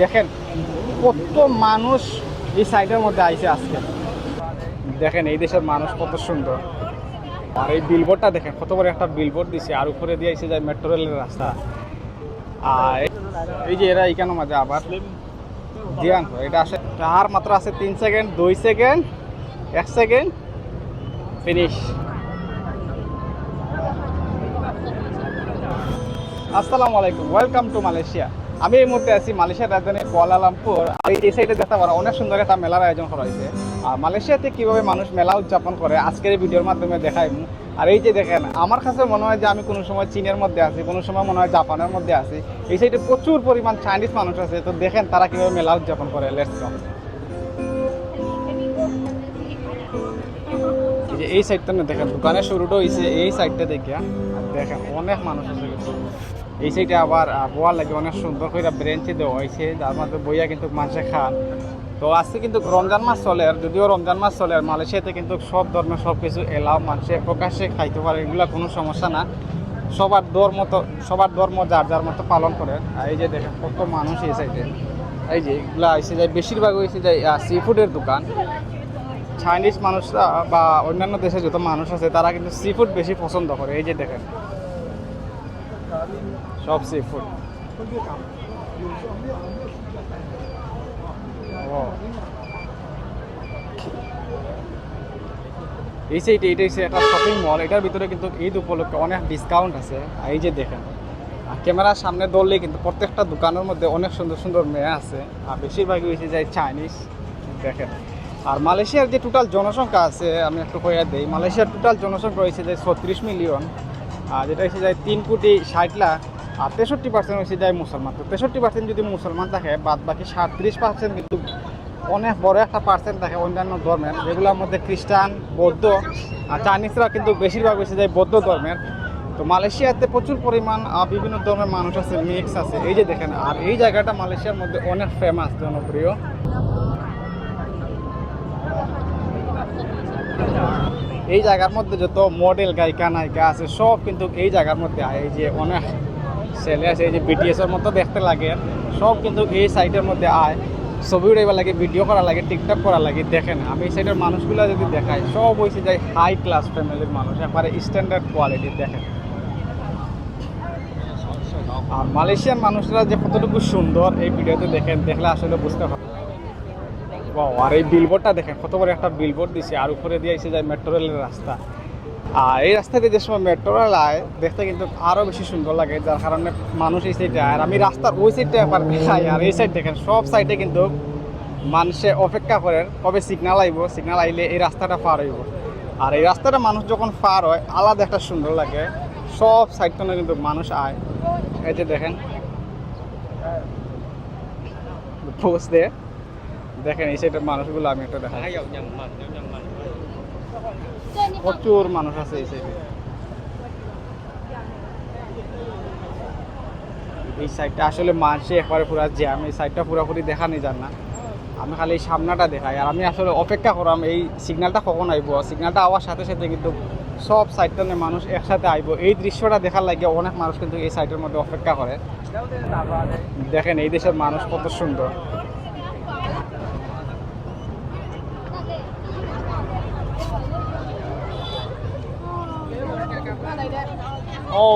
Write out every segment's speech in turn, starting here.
দেখেন কত মানুষ এই সাইডের মধ্যে আইছে আজকে। দেখেন, এই দেশের মানুষ কত সুন্দর। আর এই বিলবোর্ডটা দেখেন, কত বড় একটা বিলবোর্ড দিছে। আর উপরে দিয়ে আইসে যায় মেট্রো রেলের রাস্তা। আর এই যে এরা এখানে মাঝে আবার জিয়ান, এটা আসে আর মাত্র আছে তিন সেকেন্ড দুই সেকেন্ড এক সেকেন্ড ফিনিশ আসসালামু আলাইকুম ওয়েলকাম টু মালয়েশিয়া আমি এই মুহূর্তে আছি মালয়েশিয়ার রাজধানী কুয়ালালামপুর আর এই সাইডে দেখতে পারো, অনেক সুন্দর একটা মেলার আয়োজন করা হয়েছে। আর মালয়েশিয়াতে কীভাবে মানুষ মেলা উদযাপন করে, আজকের এই ভিডিওর মাধ্যমে দেখাই। আর এই যে দেখেন, আমার কাছে মনে হয় যে আমি কোনো সময় চীনের মধ্যে আছি, কোনো সময় মনে হয় জাপানের মধ্যে আছি। এই সাইডে প্রচুর পরিমাণ চাইনিজ মানুষ আছে, তো দেখেন তারা কীভাবে মেলা উদযাপন করে। লেটস এই সাইডটা দেখেন, দোকানের শুরুটা হয়েছে এই সাইডটা আর দেখেন, অনেক মানুষ আছে। এই সাইডে আবার বোয়ার লাগে, অনেক সুন্দর করে ব্রেঞ্চে দেওয়া হয়েছে। যার মধ্যে বইয়া কিন্তু মানুষে খান। তো আজকে কিন্তু রমজান মাস চলে, আর যদিও রমজান মাস চলে, আর মালয়েশিয়াতে কিন্তু সব ধর্মের সব কিছু এলাও মানুষে প্রকাশ্যে খাইতে পারে, এগুলো কোনো সমস্যা না। সবার ধর্ম তো সবার ধর্ম যার যার মতো পালন করে। এই যে দেখেন, কত মানুষ এই সাইডে। এই যে এগুলা এসে যায় বেশিরভাগ হয়েছে যে সি ফুডের দোকান। চাইনিজ মানুষরা বা অন্যান্য দেশে যত মানুষ আছে, তারা কিন্তু সি ফুড বেশি পছন্দ করে। এই যে দেখেন সব সি ফুড এই সাইডে এটা হচ্ছে একটা শপিং মল এটার ভিতরে কিন্তু ঈদ উপলক্ষে অনেক ডিসকাউন্ট আছে। এই যে দেখেন আর ক্যামেরার সামনে ধরলেই কিন্তু প্রত্যেকটা দোকানের মধ্যে অনেক সুন্দর সুন্দর মেয়ে আছে আর বেশিরভাগই হয়েছে যায় চাইনিজ দেখেন। আর মালয়েশিয়ার যে টোটাল জনসংখ্যা আছে আমি একটু কইয়া দিই মালয়েশিয়ার টোটাল জনসংখ্যা হয়েছে যে ছত্রিশ মিলিয়ন আর যেটা হচ্ছে যায় তিন কোটি ষাট লাখ, আর তেষট্টি পার্সেন্ট হয়েছে যায় মুসলমান। তো তেষট্টি পার্সেন্ট যদি মুসলমান থাকে, বাদ বাকি সাতত্রিশ পার্সেন্ট কিন্তু অনেক বড় একটা পার্সেন্ট থাকে অন্যান্য ধর্মের, যেগুলোর মধ্যে খ্রিস্টান, বৌদ্ধ আর চাইনিজরা কিন্তু বেশিরভাগ হয়েছে যায় বৌদ্ধ ধর্মের। তো মালয়েশিয়াতে প্রচুর পরিমাণ বিভিন্ন ধর্মের মানুষ আছে মিক্স আছে। এই যে দেখেন, আর এই জায়গাটা মালয়েশিয়ার মধ্যে অনেক ফেমাস জনপ্রিয়। এই জায়গার মধ্যে যত মডেল গায়িকা, নায়িকা আছে, সব কিন্তু এই জায়গার মধ্যে এই যে অনেক ছেলে আছে, এই যে বিটিএস এর মতো দেখতে লাগে, সব কিন্তু এই সাইডের মধ্যে আয়। ছবি উড়াইবার লাগে ভিডিও করা লাগে টিকটক করা লাগে দেখেন আমি এই সাইডের মানুষগুলো যদি দেখাই, সব হয়েছে যাই হাই ক্লাস ফ্যামিলির মানুষ, একবারে স্ট্যান্ডার্ড কোয়ালিটির দেখেন। আর মালয়েশিয়ার মানুষরা যে কতটুকু সুন্দর, এই ভিডিওতে দেখেন, দেখলে আসলে বুঝতে পারবেন। আর এই বিলবোর্ডটা দেখেন, কত বড় একটা বিলবোর্ড দিছে, আর উপরে দিয়ে এসে যায় মেট্রো রেলের রাস্তা। আর এই রাস্তা দিয়ে যে সময় মেট্রো রেল আয়, দেখতে কিন্তু আরও বেশি সুন্দর লাগে, যার কারণে মানুষ এই সাইডে আর আমি রাস্তার ওই সাইডটা একবার দেখাই আর এই সাইড দেখেন, সব সাইডে কিন্তু মানুষে অপেক্ষা করে, কবে সিগনাল আইব সিগনাল আইলে এই রাস্তাটা পার হইব। আর এই রাস্তাটা মানুষ যখন পার হয়, আলাদা একটা সুন্দর লাগে। সব সাইড থেকে কিন্তু মানুষ আয়। এই যে দেখেন পোস্ট দিয়ে দেখেন এই সাইডের মানুষগুলো আমি একটা দেখাই। প্রচুর মানুষ আছে এই সাইডে এই সাইডটা আসলে মানুষে একবারে পুরো জ্যাম এই সাইডটা পুরোপুরি দেখা নেই যান না। আমি খালি এই সামনাটা দেখাই আর আমি আসলে অপেক্ষা করাম এই সিগন্যালটা কখন আইব? সিগন্যালটা আওয়ার সাথে সাথে কিন্তু সব সাইডটা মানুষ একসাথে আইব। এই দৃশ্যটা দেখার লাগে অনেক মানুষ কিন্তু এই সাইডের মধ্যে অপেক্ষা করে। দেখেন এই দেশের মানুষ কত সুন্দর। ও,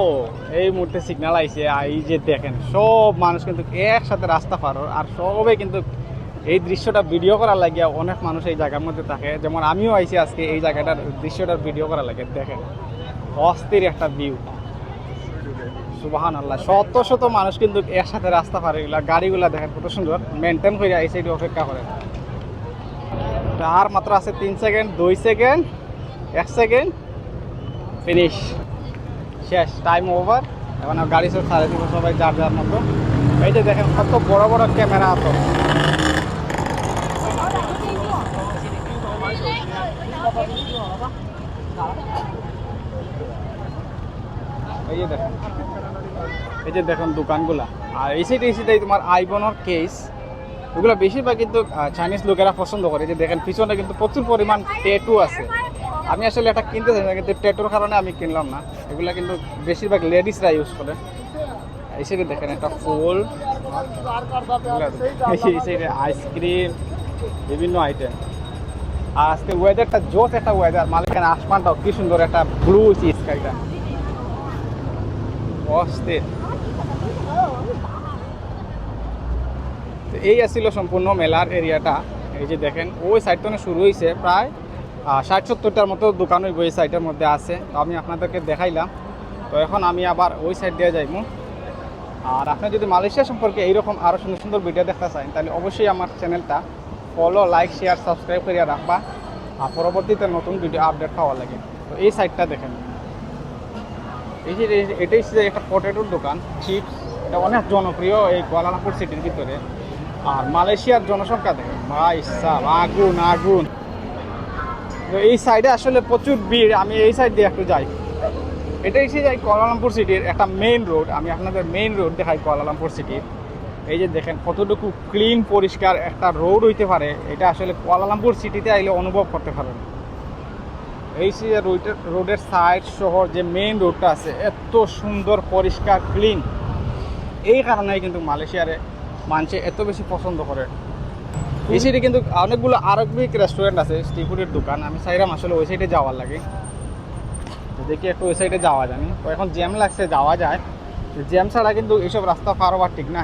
এই মুহূর্তে সিগনাল আইছে এই যে দেখেন, সব মানুষ কিন্তু একসাথে রাস্তা পার আর সবাই কিন্তু এই দৃশ্যটা ভিডিও করার লাগে অনেক মানুষ এই জায়গার মধ্যে থাকে। যেমন আমিও আইছি আজকে এই জায়গাটার দৃশ্যটার ভিডিও করার লাগে দেখেন, অস্থির একটা ভিউ সুবাহান আল্লাহ শত শত মানুষ কিন্তু একসাথে রাস্তা পারে এগুলা গাড়িগুলা দেখেন কত সুন্দর মেনটেন করে এই সাইডে অপেক্ষা করে আর মাত্র আছে তিন সেকেন্ড দুই সেকেন্ড এক সেকেন্ড ফিনিশ শেষ. টাইম ওভার এখন গাড়ি সব ছাড়ে দিব, সবাই যার যার মতো। এই যে দেখেন, কত বড় বড় ক্যামেরা তো এই যে দেখেন, এই যে দেখুন দোকানগুলা। আর এই সাইডে এই সাইডে তোমার আইবনের কেস ওগুলো বেশিরভাগ কিন্তু চাইনিজ লোকেরা পছন্দ করে। যে দেখেন, পিছনে কিন্তু প্রচুর পরিমাণ টেটু আছে। আমি আসলে এটা কিনতে চাই না, কিন্তু টেটুর কারণে আমি কিনলাম না। এগুলা কিন্তু বেশিরভাগ লেডিসরা ইউজ করে। সাইডে দেখেন একটা ফুল। আইসক্রিম বিভিন্ন আইটেম আর আজকে ওয়েদারটা জোস একটা ওয়েদার মালিকানা আসমানটাও কি সুন্দর একটা ব্লু স্কাইটা অস্থির। তো এই আসছিল সম্পূর্ণ মেলার এরিয়াটা এই যে দেখেন, ওই সাইডটা শুরু হয়েছে প্রায় ষাট সত্তরটার মতো দোকান ওই ওই সাইডের মধ্যে আছে। তো আমি আপনাদেরকে দেখাইলাম। তো এখন আমি আবার ওই সাইড দিয়ে যাইমু। আর আপনি যদি মালয়েশিয়া সম্পর্কে এইরকম আরও সুন্দর সুন্দর ভিডিও দেখতে চান, তাহলে অবশ্যই আমার চ্যানেলটা ফলো লাইক শেয়ার সাবস্ক্রাইব করিয়া রাখবা। আর পরবর্তীতে নতুন ভিডিও আপডেট পাওয়া লাগে। তো এই সাইডটা দেখেন। এই যে এটাই হচ্ছে একটা পটেটোর দোকান চিপস এটা অনেক জনপ্রিয় এই কুয়ালালামপুর সিটির ভিতরে। আর মালয়েশিয়ার জনসংখ্যা দেখেন। ভাই সাহ আগুন আগুন। এই সাইডে আসলে প্রচুর ভিড়, আমি এই সাইড দিয়ে একটু যাই। এটা এসে যাই কুয়ালালামপুর সিটির একটা মেইন রোড আমি আপনাদের মেইন রোড দেখাই কুয়ালালামপুর সিটির এই যে দেখেন কতটুকু ক্লিন পরিষ্কার একটা রোড হইতে পারে, এটা আসলে কুয়ালালামপুর সিটিতে আইলে অনুভব করতে পারেন। এই যে রোডের রোডের সাইড শহর যে মেইন রোডটা আছে, এত সুন্দর, পরিষ্কার ক্লিন এই কারণেই কিন্তু মালয়েশিয়ারে মানুষে এত বেশি পছন্দ করে। এই কিন্তু অনেকগুলো আরবিক রেস্টুরেন্ট আছে স্ট্রিফুডের দোকান। আমি চাইলাম আসলে ওই সাইডে যাওয়ার লাগে। দেখি একটু ওই সাইডে যাওয়া জানি তো এখন জ্যাম লাগছে, যাওয়া যায়। জ্যাম ছাড়া কিন্তু এইসব রাস্তা পার হওয়ার ঠিক না।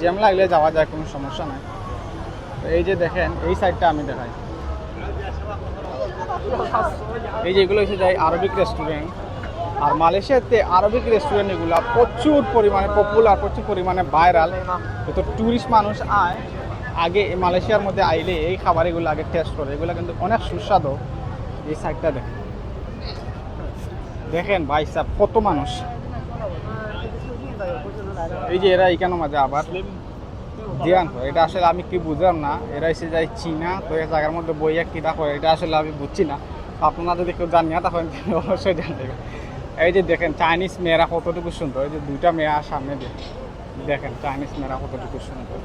জ্যাম লাগলে যাওয়া যায়, কোনো সমস্যা নাই। এই যে দেখেন, এই সাইডটা আমি দেখাই। এই যে এগুলো হচ্ছে যাই আরবিক রেস্টুরেন্ট আর মালয়েশিয়াতে আরবিক রেস্টুরেন্ট এগুলো প্রচুর পরিমাণে পপুলার প্রচুর পরিমাণে ভাইরাল তো ট্যুরিস্ট মানুষ আয়। আগে মালয়েশিয়ার মধ্যে আইলে এই খাবার এগুলো আগে টেস্ট করে। এগুলো কিন্তু অনেক সুস্বাদু। এই সাইডটা দেখেন। দেখেন ভাই সাহ কত মানুষ। এই যে এরা এখানে মাঝে আবার। জিয়ান, এটা আসলে আমি কি বুঝলাম না? এরা এসে যাই চীনা, তো এই জায়গার মধ্যে বইয়া কিনা করে এটা আসলে আমি বুঝছি না। আপনারা যদি কেউ জানিয়া তখন অবশ্যই জানতে এই যে দেখেন চাইনিজ মেয়েরা কতটুকু সুন্দর। এই যে দুইটা মেয়ে সামনে দিয়ে। দেখেন চাইনিজ মেরা কতটুকু সুন্দর।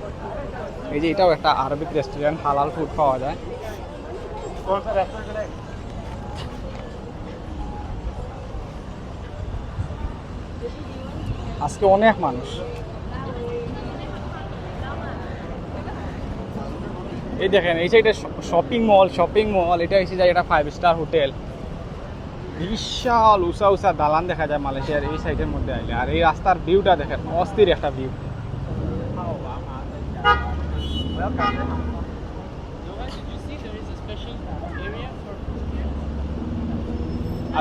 এই যে এটাও একটা আরবিক রেস্টুরেন্ট হালাল ফুড পাওয়া যায়। আজকে অনেক মানুষ। এই দেখেন, এই যে সাইডে শপিং মল শপিং মল এটা এসে যায় এটা ফাইভ স্টার হোটেল বিশাল উষা উঁচা দালান দেখা যায় মালয়েশিয়ার এই সাইডের মধ্যে আইলে আর এই রাস্তার ভিউটা দেখেন অস্থির একটা ভিউ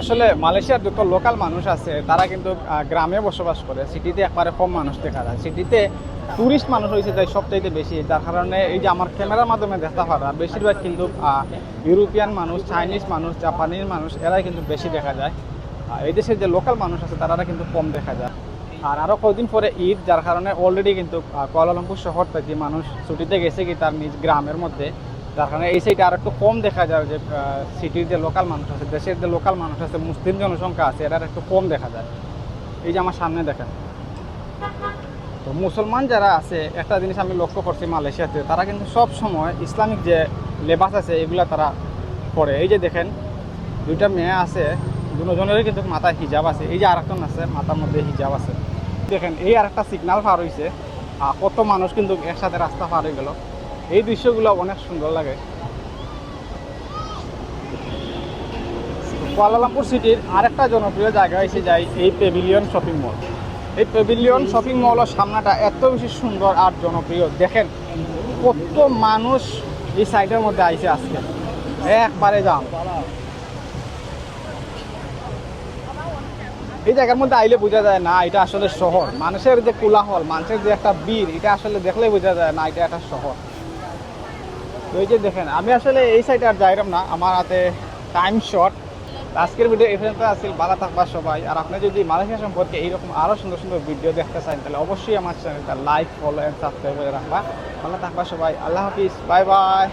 আসলে মালয়েশিয়ার যত লোকাল মানুষ আছে, তারা কিন্তু গ্রামে বসবাস করে সিটিতে একবারে কম মানুষ দেখা যায়। সিটিতে টুরিস্ট মানুষ হয়েছে তাই সবচাইতে বেশি। যার কারণে এই যে আমার ক্যামেরার মাধ্যমে দেখা পারা বেশিরভাগ কিন্তু ইউরোপিয়ান মানুষ চাইনিজ মানুষ জাপানিজ মানুষ, এরাই কিন্তু বেশি দেখা যায়। এই দেশের যে লোকাল মানুষ আছে তারা কিন্তু কম দেখা যায়। আর আরও কয়েকদিন পরে ঈদ, যার কারণে অলরেডি কিন্তু কুয়ালালামপুর শহর থেকে মানুষ ছুটিতে গেছে কি, তার নিজ গ্রামের মধ্যে যার কারণে এই সাইডে আর একটু কম দেখা যায় যে সিটির যে লোকাল মানুষ আছে, দেশের যে লোকাল মানুষ আছে, মুসলিম জনসংখ্যা আছে এরা একটু কম দেখা যায়। এই যে আমার সামনে দেখেন। তো মুসলমান যারা আছে, একটা জিনিস আমি লক্ষ্য করছি মালয়েশিয়াতে, তারা কিন্তু সব সময় ইসলামিক যে লেবাস আছে, এগুলা তারা পড়ে। এই যে দেখেন, দুইটা মেয়ে আছে, দুজনেরই কিন্তু মাথায় হিজাব আছে। এই যে আরেকজন আছে, মাথার মধ্যে হিজাব আছে। দেখেন, এই আরেকটা সিগনাল পার হয়েছে কত মানুষ কিন্তু একসাথে রাস্তা পার হয়ে গেল। এই দৃশ্যগুলো অনেক সুন্দর লাগে। কুয়ালালামপুর সিটির আরেকটা জনপ্রিয় জায়গা এসে যায় এই পেভিলিয়ন শপিং মল এই পেভিলিয়ন শপিং মলের সামনাটা এত বেশি সুন্দর আর জনপ্রিয়। দেখেন, কত মানুষ এই সাইডের মধ্যে আইছে আজকে। একবারে যাম এই জায়গার মধ্যে আইলে বোঝা যায় না, এটা আসলে শহর। মানুষের যে কোলাহল, মানুষের যে একটা বীর এটা আসলে দেখলে বোঝা যায় না, এটা একটা শহর। এই যে দেখেন, আমি আসলে এই সাইডে আর যাইলাম না, আমার হাতে টাইম শর্ট আজকের ভিডিও এই পর্যন্ত আসছিল ভালো থাকবা সবাই। আর আপনি যদি মালয়েশিয়া সম্পর্কে এইরকম আরও সুন্দর সুন্দর ভিডিও দেখতে চান, তাহলে অবশ্যই আমার চ্যানেলটা লাইক ফলো অ্যান্ড সাবস্ক্রাইব করে রাখবা। ভালো থাকবা সবাই। আল্লাহ হাফিজ। Bye bye